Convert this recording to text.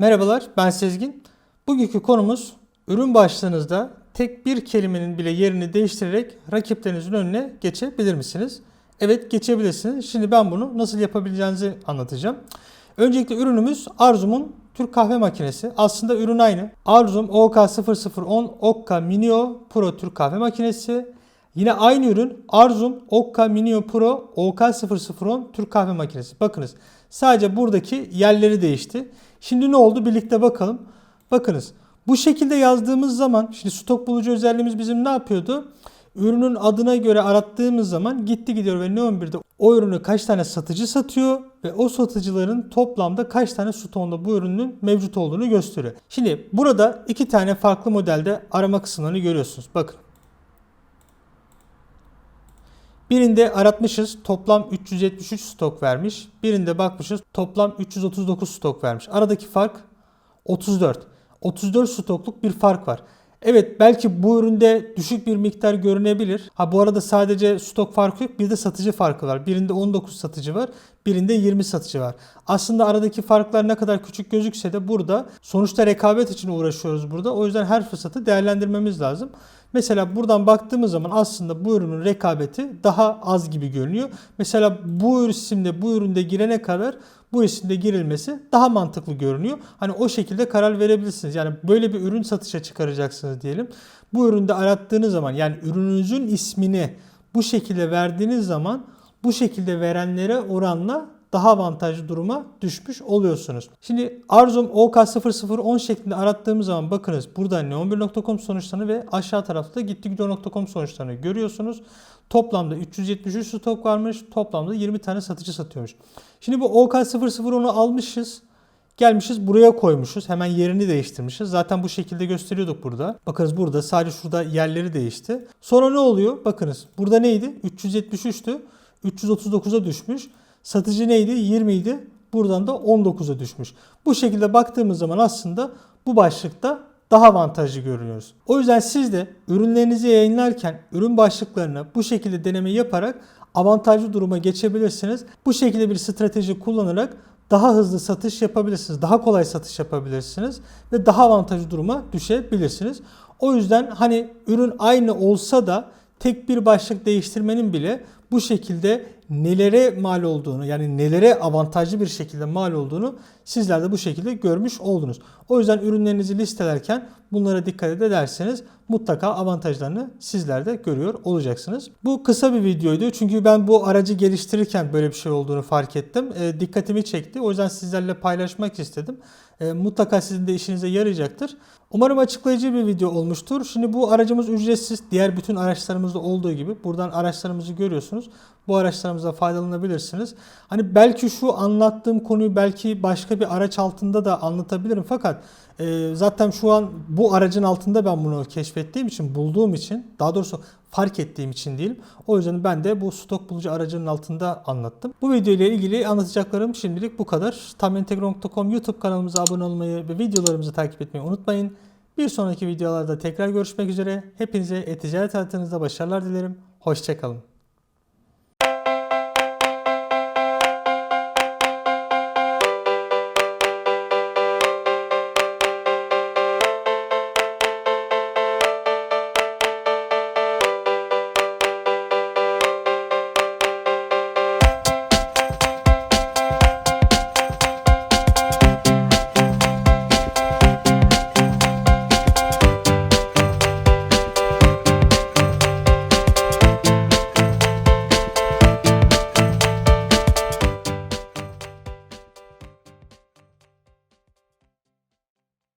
Merhabalar, ben Sezgin. Bugünkü konumuz ürün başlığınızda tek bir kelimenin bile yerini değiştirerek rakiplerinizin önüne geçebilir misiniz? Evet, geçebilirsiniz. Şimdi ben bunu nasıl yapabileceğinizi anlatacağım. Öncelikle ürünümüz Arzum'un Türk kahve makinesi. Aslında ürün aynı. Arzum OK0010 Okka Minio Pro Türk kahve makinesi. Yine aynı ürün Arzum Okka Minio Pro OK0010 Türk kahve makinesi. Bakınız sadece buradaki yerleri değişti. Şimdi ne oldu birlikte bakalım. Bakınız bu şekilde yazdığımız zaman şimdi stok bulucu özelliğimiz bizim ne yapıyordu? Ürünün adına göre arattığımız zaman gitti gidiyor ve Neon 1'de o ürünü kaç tane satıcı satıyor ve o satıcıların toplamda kaç tane stoğunda bu ürünün mevcut olduğunu gösteriyor. Şimdi burada iki tane farklı modelde arama kısımlarını görüyorsunuz. Bakın. Birinde aratmışız toplam 373 stok vermiş. Birinde bakmışız toplam 339 stok vermiş. Aradaki fark 34. 34 stokluk bir fark var. Evet belki bu üründe düşük bir miktar görünebilir. Ha bu arada sadece stok farkı yok bir de satıcı farkı var. Birinde 19 satıcı var birinde 20 satıcı var. Aslında aradaki farklar ne kadar küçük gözükse de burada sonuçta rekabet için uğraşıyoruz burada. O yüzden her fırsatı değerlendirmemiz lazım. Mesela buradan baktığımız zaman aslında bu ürünün rekabeti daha az gibi görünüyor. Mesela bu isimde bu üründe girene kadar bu isimde girilmesi daha mantıklı görünüyor. Hani o şekilde karar verebilirsiniz. Yani böyle bir ürün satışa çıkaracaksınız diyelim. Bu üründe arattığınız zaman yani ürününüzün ismini bu şekilde verdiğiniz zaman bu şekilde verenlere oranla daha avantajlı duruma düşmüş oluyorsunuz. Şimdi Arzum OK0010 şeklinde arattığımız zaman bakınız burada neon1.com sonuçlarını ve aşağı tarafta gittigidiyor.com sonuçlarını görüyorsunuz. Toplamda 373 stok varmış. Toplamda 20 tane satıcı satıyormuş. Şimdi bu OK001'u almışız. Gelmişiz buraya koymuşuz. Hemen yerini değiştirmişiz. Zaten bu şekilde gösteriyorduk burada. Bakınız burada sadece şurada yerleri değişti. Sonra ne oluyor? Bakınız burada neydi? 373'tü. 339'a düşmüş. Satıcı neydi? 20 idi. Buradan da 19'a düşmüş. Bu şekilde baktığımız zaman aslında bu başlıkta daha avantajlı görünüyoruz. O yüzden siz de ürünlerinizi yayınlarken ürün başlıklarını bu şekilde deneme yaparak avantajlı duruma geçebilirsiniz. Bu şekilde bir strateji kullanarak daha hızlı satış yapabilirsiniz. Daha kolay satış yapabilirsiniz ve daha avantajlı duruma düşebilirsiniz. O yüzden hani ürün aynı olsa da tek bir başlık değiştirmenin bile bu şekilde nelere mal olduğunu yani nelere avantajlı bir şekilde mal olduğunu sizler de bu şekilde görmüş oldunuz. O yüzden ürünlerinizi listelerken bunlara dikkat ederseniz mutlaka avantajlarını sizler de görüyor olacaksınız. Bu kısa bir videoydu çünkü ben bu aracı geliştirirken böyle bir şey olduğunu fark ettim. E, dikkatimi çekti. O yüzden sizlerle paylaşmak istedim. E, mutlaka sizin de işinize yarayacaktır. Umarım açıklayıcı bir video olmuştur. Şimdi bu aracımız ücretsiz. Diğer bütün araçlarımızda olduğu gibi buradan araçlarımızı görüyorsunuz. Bu araçlarımıza faydalanabilirsiniz. Hani belki şu anlattığım konuyu belki başka bir araç altında da anlatabilirim fakat e, zaten şu an bu aracın altında ben bunu keşfettiğim için, bulduğum için, daha doğrusu fark ettiğim için değil. O yüzden ben de bu stok bulucu aracının altında anlattım. Bu video ile ilgili anlatacaklarım şimdilik bu kadar. Tamintegron.com YouTube kanalımıza abone olmayı ve videolarımızı takip etmeyi unutmayın. Bir sonraki videolarda tekrar görüşmek üzere. Hepinize e-ticaret hayatınızda başarılar dilerim. Hoşçakalın.